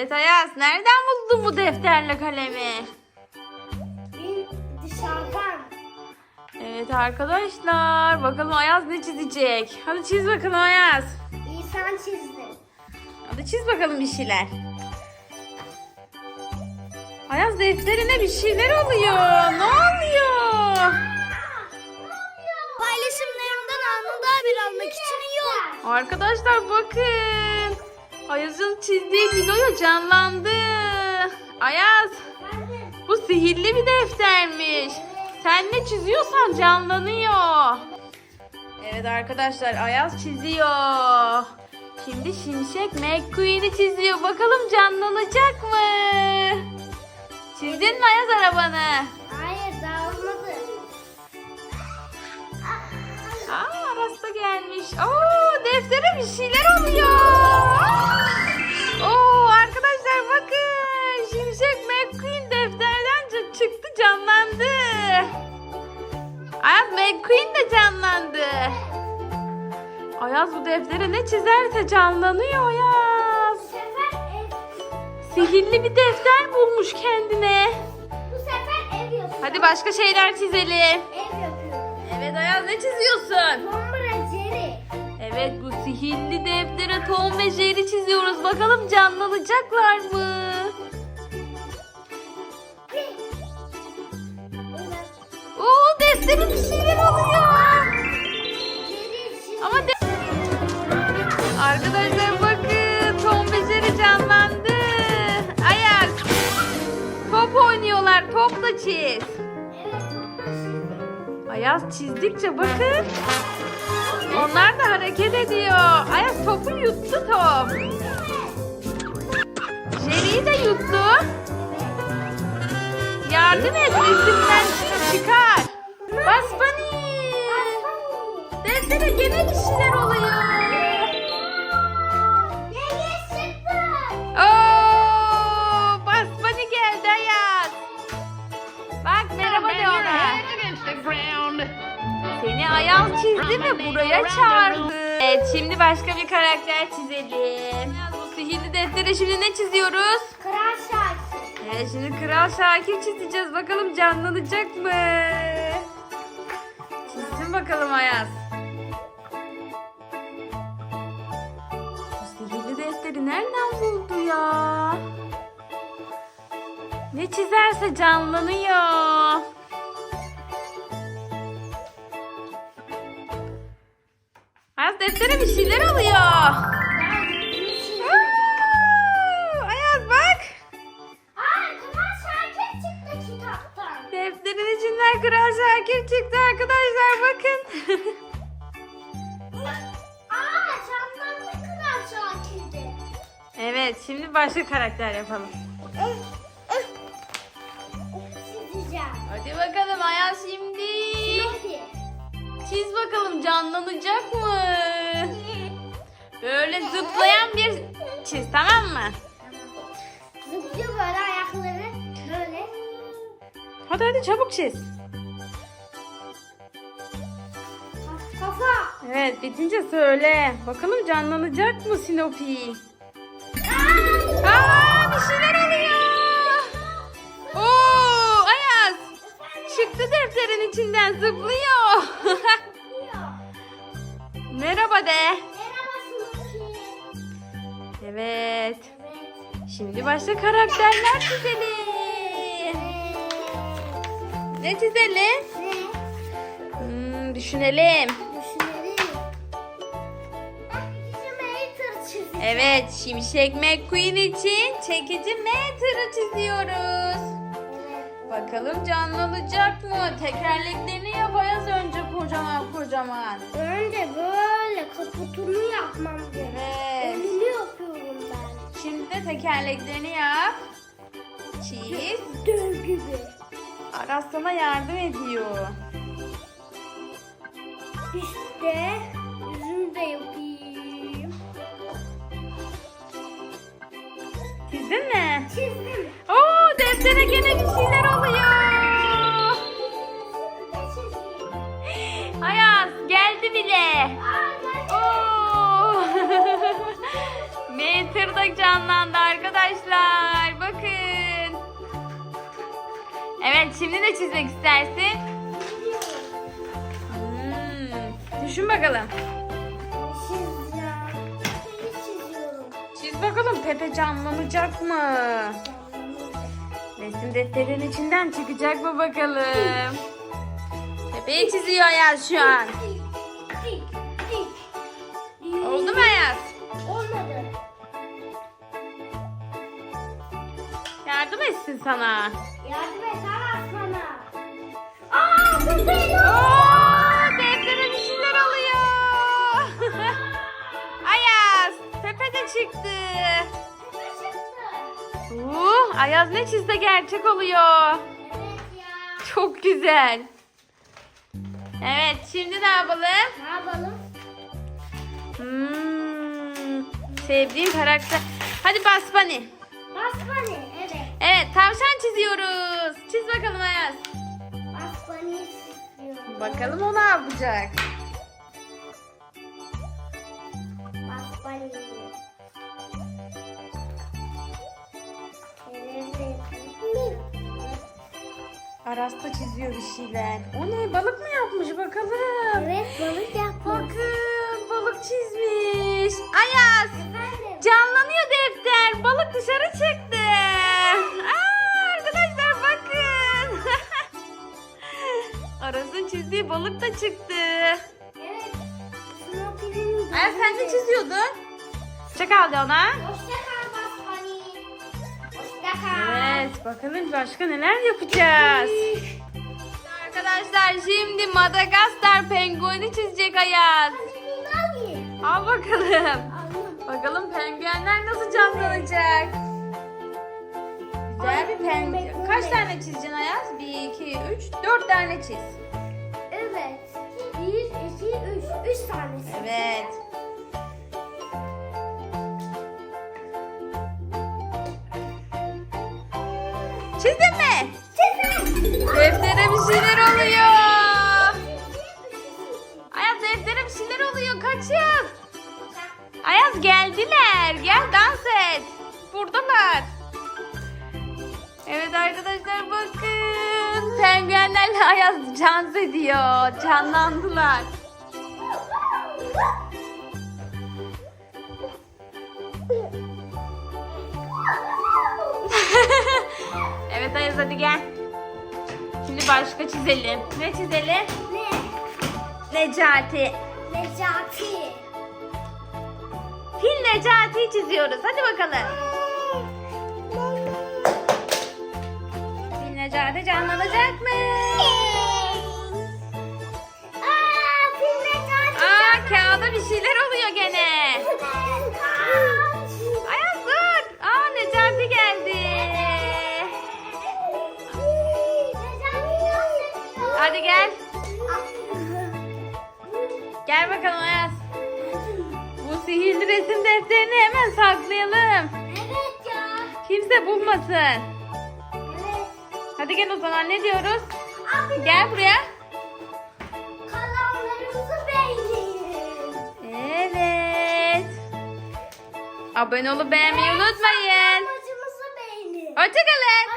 Evet Ayaz nereden buldun bu defterle kalemi? Bir dışarıdan. Evet arkadaşlar bakalım Ayaz ne çizecek? Hadi çiz bakalım Ayaz. İnsan çizdi. Hadi çiz bakalım bir şeyler. Ayaz defterine bir şeyler oluyor. Ne oluyor? Paylaşımlarımdan anında haber almak için iyi ol. Arkadaşlar bakın. Ayaz'ın çizdiği Nilo'ya canlandı. Ayaz bu sihirli bir deftermiş. Sen ne çiziyorsan canlanıyor. Evet arkadaşlar Ayaz çiziyor. Şimdi Şimşek McQueen'i çiziyor. Bakalım canlanacak mı? Çizdin mi Ayaz arabanı? Hayır daha olmadı. Aa Aras da gelmiş. Oo deftere bir şeyler oluyor. Ayaz McQueen de canlandı. Ayaz bu deftere ne çizerse canlanıyor Ayaz. Sihirli bir defter bulmuş kendine. bu sefer ev yapıyorum. Hadi başka şeyler çizelim. Ev yapıyorum. Evet Ayaz ne çiziyorsun? Bombara Jerry. Evet bu sihirli deftere Tom ve Jerry çiziyoruz. Bakalım canlanacaklar mı? Ama de- Arkadaşlar bakın Tom Jerry canlandı. Ayak. Top oynuyorlar. Top da çiz. Ayaz çizdikçe bakın. Onlar da hareket ediyor. Ayaz topu yuttu top. Jerry'i de yuttu. Yardım et resimden çık- çıkar. Bas Bunny. Deftere gene bir şeyler oluyor. Yengeç çıktı. Oo, Bas Bunny geldi Ayaz. Bak merhaba de ona. Seni Ayaz çizdi ve buraya çağırdı. Evet şimdi başka bir karakter çizelim. Bu sihirli deftere şimdi ne çiziyoruz? Kral şarkı. Evet şimdi Kral Şakir çizeceğiz. Bakalım canlanacak mı? Çizsin bakalım Ayaz. Ya? Ne çizerse canlanıyor. Ayaz deftere bir şeyler. Aa, Ayaz bak. Defterin içinden Kral Şakir çıktı arkadaşlar bakın. evet şimdi başka karakter yapalım. Çizeceğim. Hadi bakalım Ayaz şimdi. Hadi. Çiz bakalım canlanacak mı? Böyle zıplayan bir çiz tamam mı? Zıplıyor böyle ayakları böyle. Hadi hadi çabuk çiz. Kafa. Evet bitince söyle. Bakalım canlanacak mı Sinopi? Aa bir şeyler oluyor. Oo Ayaz. Çıktı defterin içinden zıplıyor. Merhaba de. Evet. Şimdi başka karakterler çizelim. Ne çizelim? Hmm. Düşünelim. Evet, Şimşek McQueen için çekici meter'ı çiziyoruz. Bakalım canlanacak mı? Tekerleklerini yapacağız önce kocaman kocaman. Önce böyle kaputunu yapmam gerekiyor. Evet. Önünü yapıyorum ben. Şimdi de tekerleklerini yap. Çiz. Dev gibi. Aras sana yardım ediyor. İşte Çizdin mi? Çizdim. Oo, deftere gene bir şeyler oluyor. Ayaz geldi bile. Oo. M Defter de canlandı arkadaşlar. Bakın. Evet şimdi ne çizmek istersin? Hmm, düşün bakalım. Bakalım Pepe canlanacak mı? Resim defterinin içinden çıkacak mı bakalım? Pepe'yi çiziyor Ayaz şu an. Oldu mu Ayaz? Olmadı. Yardım etsin sana. Yardım et Aras bana. Aa Çıktı. Oo, Ayaz ne çizdi gerçek oluyor. Evet ya. Çok güzel. Evet, şimdi ne yapalım? Ne yapalım? Hmm, sevdiğim karakter. Hadi Basbani. Basbani. Evet. Evet, tavşan çiziyoruz. Çiz bakalım Ayaz. Basbani istiyorum. Bakalım o ne yapacak. Aras da çiziyor bir şeyler. O ne? Balık mı yapmış bakalım? Evet balık yapmak. Bakın balık çizmiş. Ayaz Efendim. canlanıyor defter. Balık dışarı çıktı. Aa, arkadaşlar bakın. Aras'ın çizdiği balık da çıktı. Evet. Ayaz sen de çiziyordun. Çakal de ona. Bakalım başka neler yapacağız. Arkadaşlar şimdi Madagaskar pengueni çizecek Ayaz. Al bakalım. Bakalım penguenler nasıl canlanacak. Güzel bir penguen. Kaç tane çizeceksin Ayaz? 1, 2, 3, 4 tane çiz. Evet. Bir, iki, üç. Üç tanesi. Evet. Deftere bir şeyler oluyor. Ayaz deftere bir şeyler oluyor. Kaçın. Ayaz geldiler. Gel dans et. Buradalar. Evet arkadaşlar bakın. Penguenlerle Ayaz dans ediyor. Canlandılar. evet Ayaz hadi gel. Başka çizelim. Ne çizelim? Ne? Necati. Necati. Fil Necati'yi çiziyoruz. Hadi bakalım. Fil Necati canlanacak mı? Aa, fil Necati. Aa kağıda bir şeyler oluyor gene. Hadi gel. Gel bakalım Ayaz. Bu sihirli resim defterini hemen saklayalım. Evet ya. Kimse bulmasın. Evet. Hadi gel o zaman ne diyoruz? Abi Gel buraya. kalanlarımızı beğenin. Evet. Abone olup beğenmeyi unutmayın. Amacımızı beğenin. Hoşçakalın.